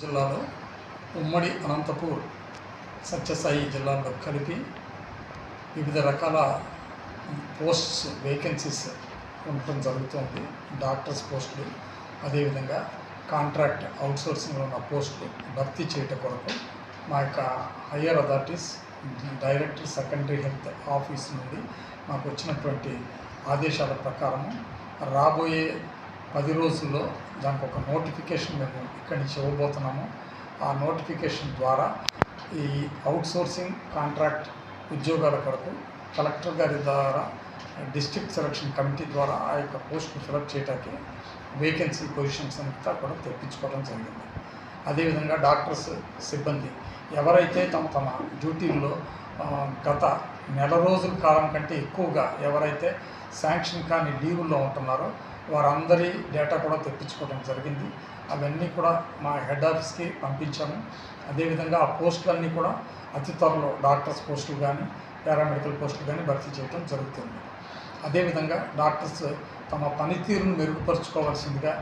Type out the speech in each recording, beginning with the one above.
జిల్లాలో ఉమ్మడి అనంతపూర్ సత్యసాయి జిల్లాలో కలిపి వివిధ రకాల పోస్ట్స్ వేకెన్సీస్ ఉండటం జరుగుతుంది. డాక్టర్స్ పోస్టులు అదేవిధంగా కాంట్రాక్ట్ అవుట్సోర్సింగ్లో ఉన్న పోస్టులు భర్తీ చేయటం కొరకు మా యొక్క higher authorities director secondary health office నుండి మాకు వచ్చినటువంటి ఆదేశాల ప్రకారము రాబోయే పది రోజుల్లో దానికి ఒక నోటిఫికేషన్ మేము ఇక్కడి నుంచి ఇవ్వబోతున్నాము. ఆ నోటిఫికేషన్ ద్వారా ఈ అవుట్సోర్సింగ్ కాంట్రాక్ట్ ఉద్యోగాల కొరకు కలెక్టర్ గారి ద్వారా డిస్ట్రిక్ట్ సెలక్షన్ కమిటీ ద్వారా ఆ యొక్క పోస్ట్ను ఫిలప్ చేయడానికి వేకెన్సీ పొజిషన్స్ అంతా కూడా తెప్పించుకోవడం జరిగింది. అదేవిధంగా డాక్టర్స్ సిబ్బంది ఎవరైతే తమ తమ డ్యూటీల్లో గత నెల రోజుల కాలం కంటే ఎక్కువగా ఎవరైతే శాంక్షన్ కాని లీవుల్లో ఉంటున్నారో వారందరి డేటా కూడా తెప్పించుకోవడం జరిగింది. అవన్నీ కూడా మా హెడ్ ఆఫీస్కి పంపించాము. అదేవిధంగా ఆ పోస్టులన్నీ కూడా అతి త్వరలో డాక్టర్స్ పోస్టులు కానీ పారామెడికల్ పోస్టులు కానీ భర్తీ చేయడం జరుగుతుంది. అదేవిధంగా డాక్టర్స్ తమ పనితీరును మెరుగుపరుచుకోవాల్సిందిగా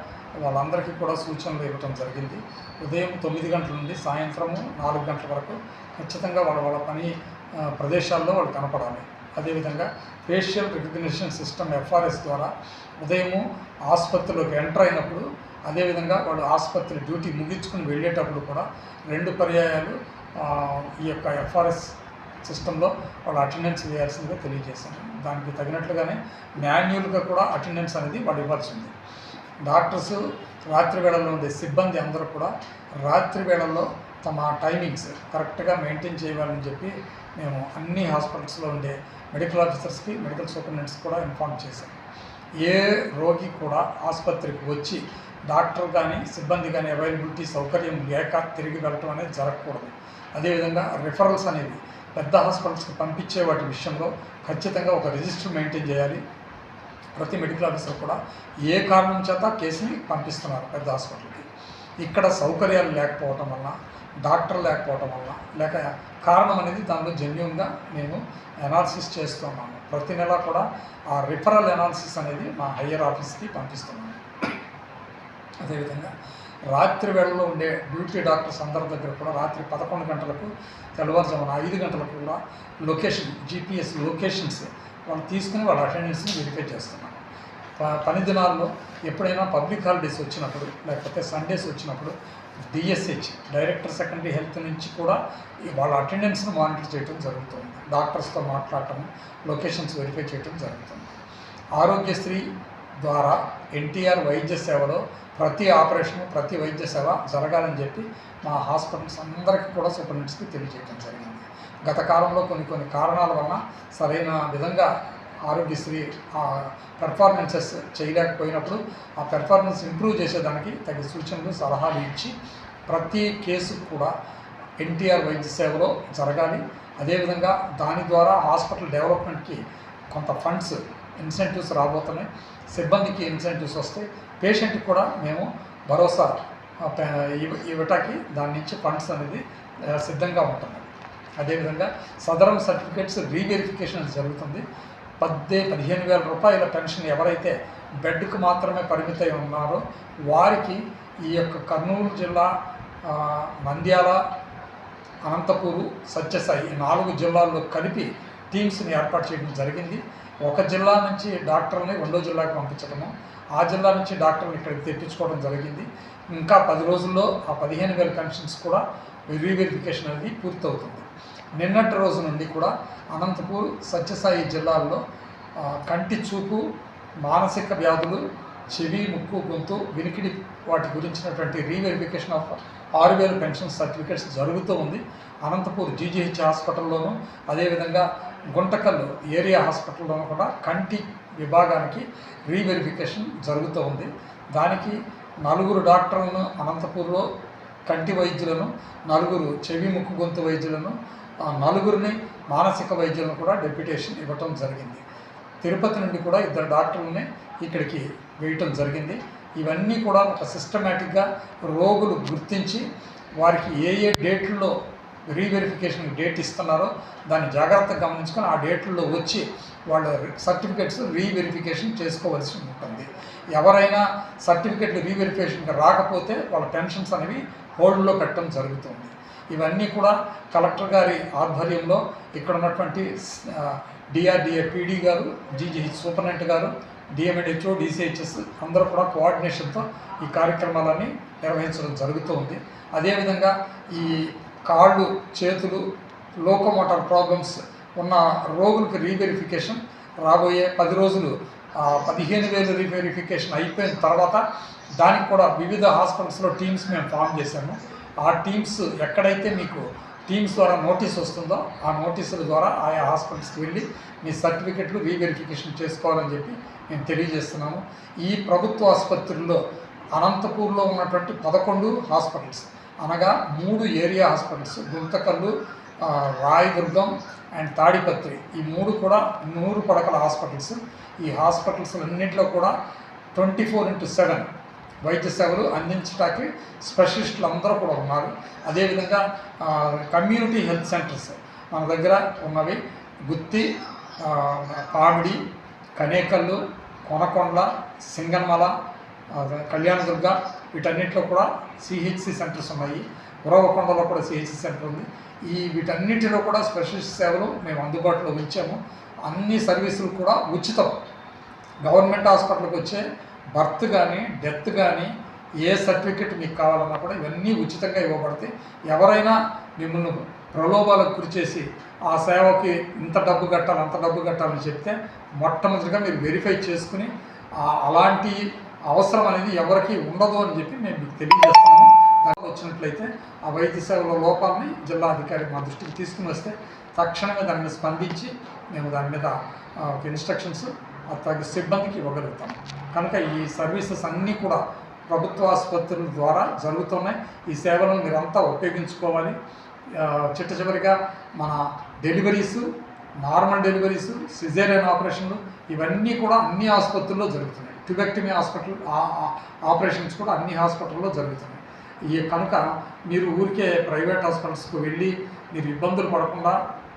వాళ్ళందరికీ కూడా సూచనలు ఇవ్వటం జరిగింది. ఉదయం తొమ్మిది గంటల నుండి సాయంత్రము నాలుగు గంటల వరకు ఖచ్చితంగా వాళ్ళ వాళ్ళ పని ప్రదేశాల్లో వాళ్ళు కనపడాలి. అదేవిధంగా ఫేషియల్ రికగ్నిషన్ సిస్టమ్ ఎఫ్ఆర్ఎస్ ద్వారా ఉదయము ఆసుపత్రిలోకి ఎంటర్ అయినప్పుడు అదేవిధంగా వాళ్ళు ఆసుపత్రి డ్యూటీ ముగించుకుని వెళ్ళేటప్పుడు కూడా రెండు పర్యాయాలు ఈ యొక్క ఎఫ్ఆర్ఎస్ సిస్టంలో వాళ్ళు అటెండెన్స్ వేయాల్సిందిగా తెలియజేశాను దానికి తగినట్లుగానే మాన్యువల్గా కూడా అటెండెన్స్ అనేది వాళ్ళు ఇవ్వాల్సింది. డాక్టర్స్ రాత్రి వేళల్లో ఉండే సిబ్బంది అందరూ కూడా రాత్రి వేళల్లో తమ టైమింగ్స్ కరెక్ట్గా మెయింటైన్ చేయాలని చెప్పి మేము అన్ని హాస్పిటల్స్లో ఉండే మెడికల్ ఆఫీసర్స్కి మెడికల్ సూపరింటెండెంట్స్ కూడా ఇన్ఫార్మ్ చేశాం. ఏ రోగి కూడా ఆసుపత్రికి వచ్చి డాక్టర్ కానీ సిబ్బంది కానీ అవైలబిలిటీ సౌకర్యం లేక తిరిగి వెళ్ళటం అనేది జరగకూడదు. అదేవిధంగా రిఫరల్స్ అనేవి పెద్ద హాస్పిటల్స్కి పంపించే వాటి విషయంలో ఖచ్చితంగా ఒక రిజిస్టర్ మెయింటైన్ చేయాలి. ప్రతి మెడికల్ ఆఫీసర్ కూడా ఏ కారణం చేత కేసుని పంపిస్తున్నారు పెద్ద హాస్పిటల్కి ఇక్కడ సౌకర్యాలు లేకపోవటం వల్ల డాక్టర్ లేకపోవటం వల్ల లేక కారణం అనేది దానిలో జెన్యున్గా మేము ఎనాలిసిస్ చేస్తున్నాము ప్రతి నెల కూడా ఆ రిఫరల్ ఎనాలిసిస్ అనేది మా హయ్యర్ ఆఫీస్కి పంపిస్తున్నాము అదేవిధంగా రాత్రి వేళలో ఉండే డ్యూటీ డాక్టర్స్ అందరి దగ్గర కూడా రాత్రి పదకొండు గంటలకు తెల్లవారుజామున ఐదు గంటలకు కూడా లొకేషన్ జీపీఎస్ లొకేషన్స్ వాళ్ళు తీసుకుని వాళ్ళ అటెండెన్స్ని వెరిఫై చేస్తున్నాను పని దినాల్లో ఎప్పుడైనా పబ్లిక్ హాలిడేస్ వచ్చినప్పుడు లేకపోతే సండేస్ వచ్చినప్పుడు డిఎస్హెచ్ డైరెక్టర్ సెకండరీ హెల్త్ నుంచి కూడా వాళ్ళ అటెండెన్స్ను మానిటర్ చేయడం జరుగుతుంది. డాక్టర్స్తో మాట్లాడటం లొకేషన్స్ వెరిఫై చేయడం జరుగుతుంది. ఆరోగ్యశ్రీ ద్వారా ఎన్టీఆర్ వైద్య సేవలో ప్రతి ఆపరేషన్ ప్రతి వైద్య సేవ జరగాలని చెప్పి మా హాస్పిటల్స్ అందరికీ కూడా సూపరింటెండెంట్స్కి తెలియజేయడం జరిగింది. గత కాలంలో కొన్ని కొన్ని కారణాల వలన సరైన విధంగా ఆరోగ్యశ్రీ పెర్ఫార్మెన్సెస్ చేయలేకపోయినప్పుడు ఆ పెర్ఫార్మెన్స్ ఇంప్రూవ్ చేసేదానికి తగిన సూచనలు సలహాలు ఇచ్చి ప్రతి కేసు కూడా ఎన్టీఆర్ వైద్య సేవలో జరగాలి. అదేవిధంగా దాని ద్వారా హాస్పిటల్ డెవలప్మెంట్కి కొంత ఫండ్స్ ఇన్సెంటివ్స్ రాబోతున్నాయి. సిబ్బందికి ఇన్సెంటివ్స్ వస్తాయి. పేషెంట్కి కూడా మేము భరోసా ఇవ్వటానికి దాని నుంచి ఫండ్స్ అనేది సిద్ధంగా ఉంటుంది అదేవిధంగా సదరం సర్టిఫికేట్స్ రీవెరిఫికేషన్ జరుగుతుంది. పద్దే పదిహేను వేల రూపాయల పెన్షన్ ఎవరైతే బెడ్కు మాత్రమే పరిమితమై ఉన్నారో వారికి ఈ యొక్క కర్నూలు జిల్లా నంద్యాల అనంతపూరు సత్యసాయి ఈ నాలుగు జిల్లాల్లో కలిపి టీమ్స్ని ఏర్పాటు చేయడం జరిగింది. ఒక జిల్లా నుంచి డాక్టర్ని రెండో జిల్లాకి పంపించడము ఆ జిల్లా నుంచి డాక్టర్ని ఇక్కడికి తెప్పించుకోవడం జరిగింది. ఇంకా పది రోజుల్లో ఆ పదిహేను వేల పెన్షన్స్ కూడా రీవెరిఫికేషన్ అనేది పూర్తవుతుంది. నిన్నటి రోజు నుండి కూడా అనంతపూర్ సత్యసాయి జిల్లాల్లో కంటి చూపు మానసిక వ్యాధులు చెవి ముక్కు గొంతు వినికిడి వాటి గురించినటువంటి రీవెరిఫికేషన్ ఆఫ్ ఆరు వేల పెన్షన్ సర్టిఫికేట్స్ జరుగుతూ ఉంది. అనంతపూర్ జీజీహెచ్ హాస్పిటల్లోనూ అదేవిధంగా గుంటకల్లు ఏరియా హాస్పిటల్లోనూ కూడా కంటి విభాగానికి రీవెరిఫికేషన్ జరుగుతూ ఉంది. దానికి నలుగురు డాక్టర్లను అనంతపూర్లో కంటి వైద్యులను నలుగురు చెవి ముక్కు గొంతు వైద్యులను నలుగురిని మానసిక వైద్యులను కూడా డెప్యుటేషన్ ఇవ్వటం జరిగింది. తిరుపతి నుండి కూడా ఇద్దరు డాక్టర్లని ఇక్కడికి వేయటం జరిగింది. ఇవన్నీ కూడా ఒక సిస్టమేటిక్గా రోగులు గుర్తించి వారికి ఏ ఏ డేట్లలో రీవెరిఫికేషన్ డేట్ ఇస్తున్నారో దాన్ని జాగ్రత్తగా గమనించుకొని ఆ డేట్లలో వచ్చి వాళ్ళ సర్టిఫికేట్స్ రీవెరిఫికేషన్ చేసుకోవాల్సి ఉంటుంది. ఎవరైనా సర్టిఫికెట్లు రీవెరిఫికేషన్కి రాకపోతే వాళ్ళ పెన్షన్స్ అనేవి హోల్డ్లో పెట్టడం జరుగుతుంది. ఇవన్నీ కూడా కలెక్టర్ గారి ఆధ్వర్యంలో ఇక్కడ ఉన్నటువంటి డిఆర్డిఏ పీడీ గారు జీజీహెచ్ సూపరింటెండెంట్ గారు డిఎంఎడ్హెచ్ఓ డిసిహెచ్ఎస్ అందరూ కూడా కోఆర్డినేషన్తో ఈ కార్యక్రమాలన్నీ నిర్వహించడం జరుగుతూ ఉంది అదేవిధంగా ఈ కాళ్ళు చేతులు లోకోమోటార్ ప్రాబ్లమ్స్ ఉన్న రోగులకు రీవెరిఫికేషన్ రాబోయే పది రోజులు పదిహేను వేలు రీవెరిఫికేషన్ అయిపోయిన తర్వాత దానికి కూడా వివిధ హాస్పిటల్స్లో టీమ్స్ మేము ఫామ్ చేశాము. ఆ టీమ్స్ ఎక్కడైతే మీకు టీమ్స్ ద్వారా నోటీస్ వస్తుందో ఆ నోటీసుల ద్వారా ఆయా హాస్పిటల్స్కి వెళ్ళి మీ సర్టిఫికెట్లు రీవెరిఫికేషన్ చేసుకోవాలని చెప్పి మేము తెలియజేస్తున్నాము. ఈ ప్రభుత్వ ఆసుపత్రుల్లో అనంతపూర్లో ఉన్నటువంటి పదకొండు హాస్పిటల్స్ అనగా మూడు area hospitals Guntakal Rayadurgam and Tadipatri. ఈ మూడు కూడా నూరు పడకల హాస్పిటల్స్. ఈ హాస్పిటల్స్ అన్నింటిలో కూడా ట్వంటీ ఫోర్ ఇంటూ సెవెన్ వైద్య సేవలు అందించడానికి స్పెషలిస్టులు అందరూ కూడా ఉన్నారు. అదేవిధంగా కమ్యూనిటీ హెల్త్ సెంటర్స్ మన దగ్గర ఉన్నవి. గుత్తి పామిడి కనేకల్లు కొనకొండ సింగన్మల కళ్యాణదుర్గ వీటన్నిటిలో కూడా సిహెచ్సి సెంటర్స్ ఉన్నాయి. ఉరవకొండలో కూడా సిహెచ్సి సెంటర్ ఉంది. ఈ వీటన్నిటిలో కూడా స్పెషలిస్ట్ సేవలు మేము అందుబాటులో ఉంచాము. అన్ని సర్వీసులు కూడా ఉచితం. గవర్నమెంట్ హాస్పిటల్కి వచ్చే బర్త్ కానీ డెత్ కానీ ఏ సర్టిఫికెట్ మీకు కావాలన్నా కూడా ఇవన్నీ ఉచితంగా ఇవ్వబడతాయి. ఎవరైనా మిమ్మల్ని ప్రలోభాలకు గురి చేసి ఆ సేవకి ఇంత డబ్బు కట్టాలి అంత డబ్బు కట్టాలని చెప్తే మొట్టమొదటిగా మీరు వెరిఫై చేసుకుని అలాంటి అవసరం అనేది ఎవరికి ఉండదు అని చెప్పి మేము మీకు తెలియజేస్తాము వచ్చినట్లయితే ఆ వైద్య సేవల లోపాలని జిల్లా అధికారి మా దృష్టికి తీసుకుని వస్తే తక్షణమే దాని మీద స్పందించి మేము దాని మీద ఒక ఇన్స్ట్రక్షన్స్ తగ్గ సిబ్బందికి ఇవ్వగలుగుతాం. కనుక ఈ సర్వీసెస్ అన్నీ కూడా ప్రభుత్వ ఆసుపత్రుల ద్వారా జరుగుతున్నాయి. ఈ సేవలను మీరంతా ఉపయోగించుకోవాలి. చిట్ట చివరిగా మన డెలివరీస్ నార్మల్ డెలివరీస్ సిజేరియన్ ఆపరేషన్లు ఇవన్నీ కూడా అన్ని ఆసుపత్రుల్లో జరుగుతున్నాయి. ట్యుబెక్టమీ హాస్పిటల్ ఆ- ఆపరేషన్స్ కూడా అన్ని హాస్పిటల్లో జరుగుతున్నాయి. ఈ కనుక మీరు ఊరికే ప్రైవేట్ హాస్పిటల్స్కు వెళ్ళి మీరు ఇబ్బందులు పడకుండా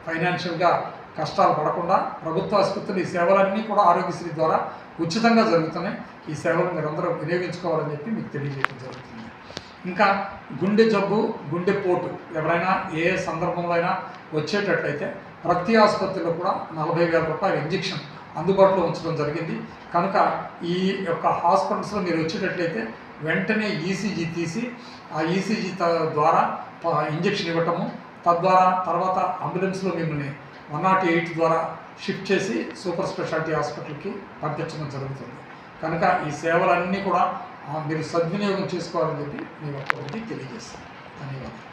ఫైనాన్షియల్గా కష్టాలు పడకుండా ప్రభుత్వ ఆసుపత్రులు ఈ సేవలన్నీ కూడా ఆరోగ్యశ్రీ ద్వారా ఉచితంగా జరుగుతున్నాయి. ఈ సేవలు మీరందరూ వినియోగించుకోవాలని చెప్పి మీకు తెలియజేయడం జరుగుతుంది. ఇంకా గుండె జబ్బు గుండె పోటు ఎవరైనా ఏ సందర్భంలో అయినా వచ్చేటట్లయితే ప్రతి ఆసుపత్రిలో కూడా నలభై వేల రూపాయల ఇంజెక్షన్ అందుబాటులో ఉంచడం జరిగింది. కనుక ఈ యొక్క హాస్పిటల్స్లో మీరు వచ్చేటట్లయితే వెంటనే ఈసీజీ తీసి ఆ ఈసీజీ ద్వారా ఇంజెక్షన్ ఇవ్వటము తద్వారా తర్వాత అంబులెన్స్లో మిమ్మల్ని వన్ నాట్ ఎయిట్ ద్వారా షిఫ్ట్ చేసి సూపర్ స్పెషాలిటీ హాస్పిటల్కి పంపించడం జరుగుతుంది. కనుక ఈ సేవలన్నీ కూడా మీరు సద్వినియోగం చేసుకోవాలని చెప్పి నేను ఒక్కరికి తెలియజేస్తాను ధన్యవాదాలు.